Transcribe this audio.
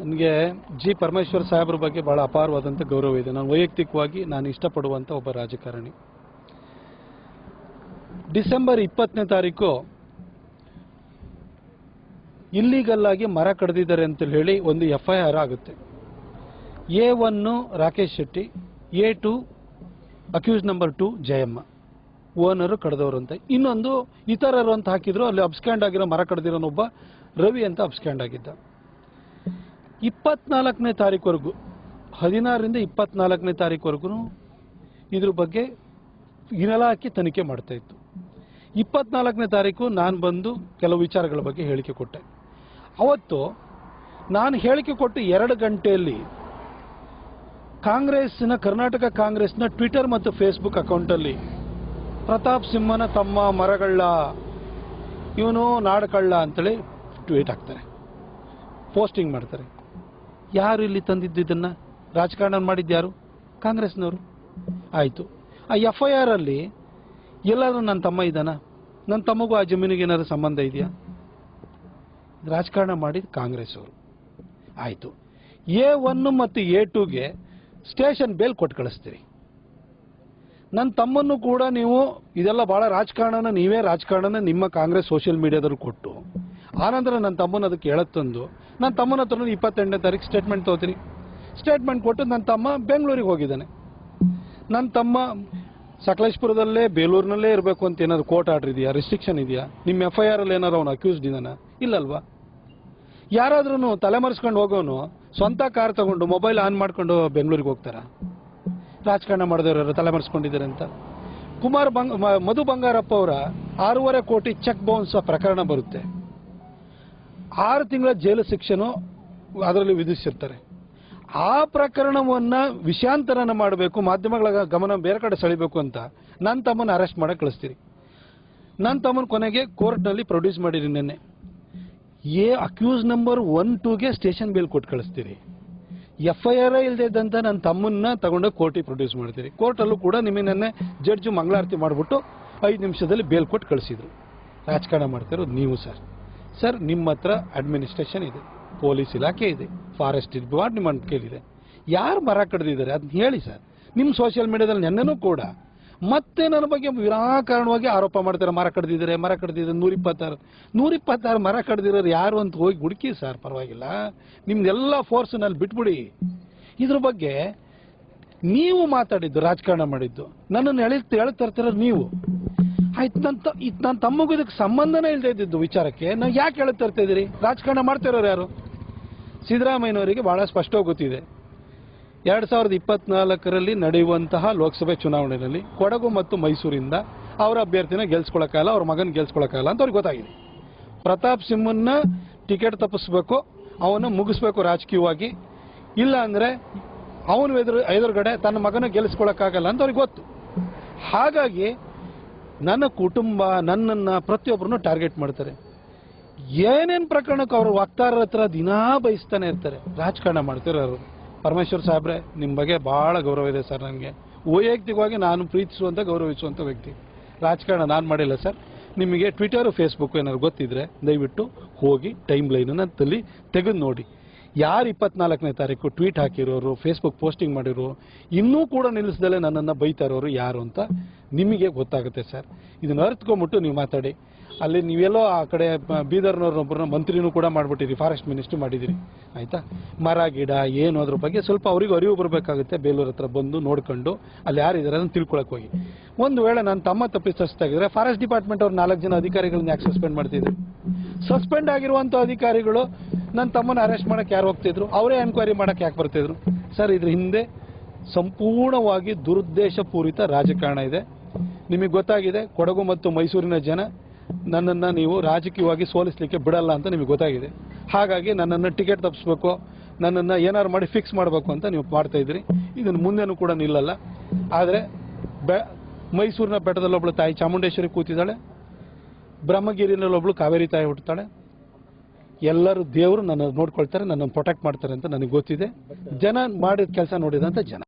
ನನಗೆ ಜಿ ಪರಮೇಶ್ವರ್ ಸಾಹೇಬ್ರ ಬಗ್ಗೆ ಬಹಳ ಅಪಾರವಾದಂಥ ಗೌರವ ಇದೆ. ನಾನು ವೈಯಕ್ತಿಕವಾಗಿ ನಾನು ಇಷ್ಟಪಡುವಂಥ ಒಬ್ಬ ರಾಜಕಾರಣಿ. ಡಿಸೆಂಬರ್ ಇಪ್ಪತ್ತನೇ ತಾರೀಕು ಇಲ್ಲಿಗಲ್ಲಾಗಿ ಮರ ಕಡ್ದಿದ್ದಾರೆ ಅಂತ ಹೇಳಿ ಒಂದು ಎಫ್ ಐ ಆರ್ ಆಗುತ್ತೆ. A one Rakesh Shetty, A two accused number two Jayamma, owner ಕಡ್ದವರು ಅಂತ. ಇನ್ನೊಂದು ಇತರರು ಅಂತ ಹಾಕಿದ್ರು, ಅಲ್ಲಿ ಅಬ್ಸ್ಕ್ಯಾಂಡ್ ಆಗಿರೋ ಮರ ಕಡ್ದಿರೋನೊಬ್ಬ ರವಿ ಅಂತ ಅಬ್ಸ್ಕ್ಯಾಂಡ್ ಆಗಿದ್ದ. ಇಪ್ಪತ್ನಾಲ್ಕನೇ ತಾರೀಕುವರೆಗೂ, ಹದಿನಾರರಿಂದ ಇಪ್ಪತ್ನಾಲ್ಕನೇ ತಾರೀಕುವರೆಗೂ ಇದ್ರ ಬಗ್ಗೆ ಇಲಾಖೆ ತನಿಖೆ ಮಾಡ್ತಾ ಇತ್ತು. ಇಪ್ಪತ್ನಾಲ್ಕನೇ ತಾರೀಕು ನಾನು ಬಂದು ಕೆಲವು ವಿಚಾರಗಳ ಬಗ್ಗೆ ಹೇಳಿಕೆ ಕೊಟ್ಟೆ. ಅವತ್ತು ನಾನು ಹೇಳಿಕೆ ಕೊಟ್ಟು ಎರಡು ಗಂಟೆಯಲ್ಲಿ ಕಾಂಗ್ರೆಸ್ನ ಕರ್ನಾಟಕ ಕಾಂಗ್ರೆಸ್ನ ಟ್ವಿಟರ್ ಮತ್ತು ಫೇಸ್ಬುಕ್ ಅಕೌಂಟಲ್ಲಿ ಪ್ರತಾಪ್ ಸಿಂಹನ ತಮ್ಮ ಮರಗಳ್ಳ, ಇವನು ನಾಡಕಳ್ಳ ಅಂತೇಳಿ ಟ್ವೀಟ್ ಹಾಕ್ತಾರೆ. ಪೋಸ್ಟಿಂಗ್ ಮಾಡ್ತಾರೆ. ಯಾರು ಇಲ್ಲಿ ತಂದಿದ್ದು ಇದನ್ನ? ರಾಜಕಾರಣ ಮಾಡಿದ್ಯಾರು ಕಾಂಗ್ರೆಸ್ನವರು. ಆಯಿತು. ಆ ಎಫ್ ಐ ಆರ್ ಅಲ್ಲಿ ಎಲ್ಲರೂ ನನ್ನ ತಮ್ಮ ಇದ್ದಾನ? ನನ್ನ ತಮ್ಮಗೂ ಆ ಜಮೀನಿಗೆ ಏನಾದ್ರು ಸಂಬಂಧ ಇದೆಯಾ? ರಾಜಕಾರಣ ಮಾಡಿದ ಕಾಂಗ್ರೆಸ್ ಅವರು ಆಯಿತು. ಎ ಒನ್ ಮತ್ತು ಎ ಟೂಗೆ ಸ್ಟೇಷನ್ ಬೇಲ್ ಕೊಟ್ಟು ಕಳಿಸ್ತೀರಿ. ನನ್ನ ತಮ್ಮನ್ನು ಕೂಡ ನೀವು ಇದೆಲ್ಲ ಬಹಳ ರಾಜಕಾರಣನ, ನೀವೇ ರಾಜಕಾರಣನ ನಿಮ್ಮ ಕಾಂಗ್ರೆಸ್ ಸೋಷಿಯಲ್ ಮೀಡಿಯಾದಲ್ಲಿ ಕೊಟ್ಟು, ಆನಂತರ ನನ್ನ ತಮ್ಮನ ಅದಕ್ಕೆ ಎಳತ್ತಂದು ನನ್ನ ತಮ್ಮನ ಹತ್ರ ಇಪ್ಪತ್ತೆಂಟನೇ ತಾರೀಕು ಸ್ಟೇಟ್ಮೆಂಟ್ ತಗೋತೀನಿ. ಸ್ಟೇಟ್ಮೆಂಟ್ ಕೊಟ್ಟು ನನ್ನ ತಮ್ಮ ಬೆಂಗಳೂರಿಗೆ ಹೋಗಿದ್ದಾನೆ. ನನ್ನ ತಮ್ಮ ಸಕಲೇಶ್ಪುರದಲ್ಲೇ, ಬೇಲೂರಿನಲ್ಲೇ ಇರಬೇಕು ಅಂತ ಏನಾದ್ರು ಕೋರ್ಟ್ ಆರ್ಡರ್ ಇದೆಯಾ? ರಿಸ್ಟ್ರಿಕ್ಷನ್ ಇದೆಯಾ? ನಿಮ್ಮ ಎಫ್ ಐ ಆರ್ ಅಲ್ಲಿ ಏನಾದ್ರು ಅವನು ಅಕ್ಯೂಸ್ಡ್ ಇದ್ದಾನ? ಇಲ್ಲಲ್ವಾ? ಯಾರಾದ್ರೂ ತಲೆಮರೆಸ್ಕೊಂಡು ಹೋಗೋನು, ಸ್ವಂತ ಕಾರ್ ತಗೊಂಡು ಮೊಬೈಲ್ ಆನ್ ಮಾಡ್ಕೊಂಡು ಬೆಂಗಳೂರಿಗೆ ಹೋಗ್ತಾರ? ರಾಜಕಾರಣ ಮಾಡಿದವರು ತಲೆಮರೆಸ್ಕೊಂಡಿದ್ದಾರೆ ಅಂತ. ಕುಮಾರ್ ಬಂಗ ಮಧು ಬಂಗಾರಪ್ಪ ಅವರ ಆರೂವರೆ ಕೋಟಿ ಚೆಕ್ ಬೌನ್ಸ್ ಪ್ರಕರಣ ಬರುತ್ತೆ. ಆರು ತಿಂಗಳ ಜೈಲು ಶಿಕ್ಷೆನು ಅದರಲ್ಲಿ ವಿಧಿಸಿರ್ತಾರೆ. ಆ ಪ್ರಕರಣವನ್ನು ವಿಷಾಂತರನ ಮಾಡಬೇಕು, ಮಾಧ್ಯಮಗಳ ಗಮನ ಬೇರೆ ಕಡೆ ಸೆಳಿಬೇಕು ಅಂತ ನನ್ನ ತಮ್ಮನ ಅರೆಸ್ಟ್ ಮಾಡಕ್ಕೆ ಕಳಿಸ್ತೀರಿ. ನನ್ನ ತಮ್ಮನ ಕೊನೆಗೆ ಕೋರ್ಟ್ನಲ್ಲಿ ಪ್ರೊಡ್ಯೂಸ್ ಮಾಡಿರಿ ನಿನ್ನೆ. ಎ ಅಕ್ಯೂಸ್ ನಂಬರ್ ಒನ್ ಟೂಗೆ ಸ್ಟೇಷನ್ ಬೇಲ್ ಕೊಟ್ಟು ಕಳಿಸ್ತೀರಿ. ಎಫ್ ಐ ಆರ್ ಇಲ್ಲದೆ ಇದ್ದಂಥ ನನ್ನ ತಮ್ಮನ್ನ ತಗೊಂಡು ಕೋರ್ಟಿಗೆ ಪ್ರೊಡ್ಯೂಸ್ ಮಾಡ್ತೀರಿ. ಕೋರ್ಟಲ್ಲೂ ಕೂಡ ನಿಮಗೆ ನೆನ್ನೆ ಜಡ್ಜು ಮಂಗಳಾರತಿ ಮಾಡಿಬಿಟ್ಟು ಐದು ನಿಮಿಷದಲ್ಲಿ ಬೇಲ್ ಕೊಟ್ಟು ಕಳಿಸಿದ್ರು. ರಾಜಕಾರಣ ಮಾಡ್ತಿರೋದು ನೀವು ಸರ್. ಸರ್, ನಿಮ್ಮ ಹತ್ರ ಅಡ್ಮಿನಿಸ್ಟ್ರೇಷನ್ ಇದೆ. ಪೊಲೀಸ್ ಇಲಾಖೆ ಇದೆ. ಫಾರೆಸ್ಟ್ ಡಿಪಾರ್ಟ್ಮೆಂಟ್ ಕೇಳಿದೆ. ಯಾರು ಮರ ಕಡ್ದಿದ್ದಾರೆ? ಅದನ್ನ ಹೇಳಿ ಸರ್. ನಿಮ್ಮ ಸೋಷಿಯಲ್ ಮೀಡಿಯಾದಲ್ಲಿ ನೆನ್ನೆನೂ ಕೂಡ ಮತ್ತೆ ನನ್ನ ಬಗ್ಗೆ ವಿರಾಕಾರಣವಾಗಿ ಆರೋಪ ಮಾಡ್ತಾರೆ. ಮರ ಕಡ್ದಿದ್ದಾರೆ ಮರ ಕಡ್ದಿದ್ದಾರೆ ನೂರ ಇಪ್ಪತ್ತಾರು ನೂರ ಇಪ್ಪತ್ತಾರು ಮರ ಕಡ್ದಿರೋರು ಯಾರು ಅಂತ ಹೋಗಿ ಹುಡುಕಿ ಸರ್, ಪರವಾಗಿಲ್ಲ. ನಿಮ್ದೆಲ್ಲ ಫೋರ್ಸ್ನಲ್ಲಿ ಬಿಟ್ಬಿಡಿ. ಇದ್ರ ಬಗ್ಗೆ ನೀವು ಮಾತಾಡಿದ್ದು, ರಾಜಕಾರಣ ಮಾಡಿದ್ದು. ನನ್ನನ್ನು ಹೇಳಿ ಹೇಳ್ತಾ ತರ್ತಿರೋದು ನೀವು. ಆಯ್ತು ನನ್ನ ಇದು ನನ್ನ ಸಂಬಂಧನೇ ಇಲ್ಲದೆ ಇದ್ದಿದ್ದು ವಿಚಾರಕ್ಕೆ. ನಾವು ಯಾಕೆ ಹೇಳ್ತಾ ಇರ್ತಾ ಇದ್ದೀರಿ? ರಾಜಕಾರಣ ಮಾಡ್ತಿರೋರು ಯಾರು? ಸಿದ್ದರಾಮಯ್ಯನವರಿಗೆ ಬಹಳ ಸ್ಪಷ್ಟವಾಗಿ ಗೊತ್ತಿದೆ. ಎರಡ್ ಸಾವಿರದ ಇಪ್ಪತ್ನಾಲ್ಕರಲ್ಲಿ ನಡೆಯುವಂತಹ ಲೋಕಸಭೆ ಚುನಾವಣೆಯಲ್ಲಿ ಕೊಡಗು ಮತ್ತು ಮೈಸೂರಿಂದ ಅವರ ಅಭ್ಯರ್ಥಿನ ಗೆಲ್ಸ್ಕೊಳಕ್ಕಾಗಲ್ಲ, ಅವ್ರ ಮಗನ ಗೆಲ್ಸ್ಕೊಳಕ್ಕಾಗಲ್ಲ ಅಂತ ಅವ್ರಿಗೆ ಗೊತ್ತಾಗಿದೆ. ಪ್ರತಾಪ್ ಸಿಂಹನ್ನ ಟಿಕೆಟ್ ತಪ್ಪಿಸ್ಬೇಕು ಅವನ ಮುಗಿಸ್ಬೇಕು ರಾಜಕೀಯವಾಗಿ. ಇಲ್ಲ ಅಂದ್ರೆ ಅವನು ಎದುರು ಎದುರುಗಡೆ ತನ್ನ ಮಗನ ಗೆಲ್ಲಿಸ್ಕೊಳಕ್ಕಾಗಲ್ಲ ಅಂತ ಅವ್ರಿಗೆ ಗೊತ್ತು. ಹಾಗಾಗಿ ನನ್ನ ಕುಟುಂಬ ನನ್ನನ್ನ ಪ್ರತಿಯೊಬ್ಬರನ್ನು ಟಾರ್ಗೆಟ್ ಮಾಡ್ತಾರೆ. ಏನೇನು ಪ್ರಕರಣಕ್ಕೆ ಅವರು ವಕ್ತಾರರ ಹತ್ರ ದಿನಾ ಬಯಸ್ತಾನೆ ಇರ್ತಾರೆ. ರಾಜಕಾರಣ ಅವರು. ಪರಮೇಶ್ವರ್ ಸಾಹೇಬ್ರೆ ನಿಮ್ಮ ಬಗ್ಗೆ ಬಹಳ ಗೌರವ ಇದೆ ಸರ್ ನನಗೆ. ವೈಯಕ್ತಿಕವಾಗಿ ನಾನು ಪ್ರೀತಿಸುವಂಥ ಗೌರವಿಸುವಂಥ ವ್ಯಕ್ತಿ. ರಾಜಕಾರಣ ನಾನು ಮಾಡಿಲ್ಲ ಸರ್. ನಿಮಗೆ ಟ್ವಿಟರು ಫೇಸ್ಬುಕ್ ಏನಾದ್ರು ಗೊತ್ತಿದ್ರೆ ದಯವಿಟ್ಟು ಹೋಗಿ ಟೈಮ್ ಲೈನನ್ನು ತಲ್ಲಿ ತೆಗೆದು ನೋಡಿ. ಯಾರು ಇಪ್ಪತ್ನಾಲ್ಕನೇ ತಾರೀಕು ಟ್ವೀಟ್ ಹಾಕಿರೋರು ಫೇಸ್ಬುಕ್ ಪೋಸ್ಟಿಂಗ್ ಮಾಡಿರೋ ಇನ್ನೂ ಕೂಡ ನಿಲ್ಲಿಸ್ದಲೇ ನನ್ನನ್ನು ಬೈತಾ ಇರೋರು ಯಾರು ಅಂತ ನಿಮಗೆ ಗೊತ್ತಾಗುತ್ತೆ ಸರ್. ಇದನ್ನ ಅರ್ಥಕೊಂಬಿಟ್ಟು ನೀವು ಮಾತಾಡಿ. ಅಲ್ಲಿ ನೀವೆಲ್ಲೋ ಆ ಕಡೆ ಬೀದರ್ನವ್ರನ್ನೊಬ್ಬರನ್ನ ಮಂತ್ರಿನೂ ಕೂಡ ಮಾಡಿಬಿಟ್ಟಿರಿ ಫಾರೆಸ್ಟ್ ಮಿನಿಸ್ಟ್ರಿ ಮಾಡಿದಿರಿ ಆಯ್ತಾ? ಮರ, ಗಿಡ, ಏನು ಅದ್ರ ಬಗ್ಗೆ ಸ್ವಲ್ಪ ಅವರಿಗೂ ಅರಿವು ಬರಬೇಕಾಗುತ್ತೆ. ಬೇಲೂರ್ ಹತ್ರ ಬಂದು ನೋಡ್ಕೊಂಡು ಅಲ್ಲಿ ಯಾರಿದ್ದಾರೆ ಅದನ್ನು ತಿಳ್ಕೊಳಕ್ ಹೋಗಿ. ಒಂದು ವೇಳೆ ನಾನು ತಮ್ಮ ತಪ್ಪಿಸ್ತಾಗಿದ್ರೆ ಫಾರೆಸ್ಟ್ ಡಿಪಾರ್ಟ್ಮೆಂಟ್ ಅವ್ರು ನಾಲ್ಕು ಜನ ಅಧಿಕಾರಿಗಳನ್ನ ಯಾಕೆ ಸಸ್ಪೆಂಡ್ ಮಾಡ್ತಿದ್ರು? ಸಸ್ಪೆಂಡ್ ಆಗಿರುವಂತ ಅಧಿಕಾರಿಗಳು ನನ್ನ ತಮ್ಮನ ಅರೆಸ್ಟ್ ಮಾಡಕ್ ಯಾರು ಹೋಗ್ತಿದ್ರು? ಅವರೇ ಎನ್ಕ್ವೈರಿ ಮಾಡಕ್ ಯಾಕೆ ಬರ್ತಿದ್ರು? ಸರ್, ಇದ್ರ ಹಿಂದೆ ಸಂಪೂರ್ಣವಾಗಿ ದುರುದ್ದೇಶಪೂರಿತ ರಾಜಕಾರಣ ಇದೆ. ನಿಮಗೆ ಗೊತ್ತಾಗಿದೆ, ಕೊಡಗು ಮತ್ತು ಮೈಸೂರಿನ ಜನ ನನ್ನನ್ನು ನೀವು ರಾಜಕೀಯವಾಗಿ ಸೋಲಿಸಲಿಕ್ಕೆ ಬಿಡಲ್ಲ ಅಂತ ನಿಮಗೆ ಗೊತ್ತಾಗಿದೆ. ಹಾಗಾಗಿ ನನ್ನನ್ನು ಟಿಕೆಟ್ ತಪ್ಪಿಸ್ಬೇಕು ನನ್ನನ್ನು ಏನಾರು ಮಾಡಿ ಫಿಕ್ಸ್ ಮಾಡಬೇಕು ಅಂತ ನೀವು ಮಾಡ್ತಾ ಇದ್ರಿ ಇದನ್ನು ಮುಂದೆನೂ ಕೂಡ ನಿಲ್ಲಲ್ಲ. ಆದರೆ ಬೆ, ಮೈಸೂರಿನ ಬೆಟ್ಟದಲ್ಲಿ ಒಬ್ಳು ತಾಯಿ ಚಾಮುಂಡೇಶ್ವರಿ ಕೂತಿದ್ದಾಳೆ. ಬ್ರಹ್ಮಗಿರಿನಲ್ಲಿ ಒಬ್ಳು ಕಾವೇರಿ ತಾಯಿ ಹುಟ್ಟುತ್ತಾಳೆ. ಎಲ್ಲರೂ ದೇವರು ನನ್ನ ನೋಡ್ಕೊಳ್ತಾರೆ, ನನ್ನನ್ನು ಪ್ರೊಟೆಕ್ಟ್ ಮಾಡ್ತಾರೆ ಅಂತ ನನಗೆ ಗೊತ್ತಿದೆ. ಜನ ಮಾಡಿದ ಕೆಲಸ ನೋಡಿದಂತ ಜನ.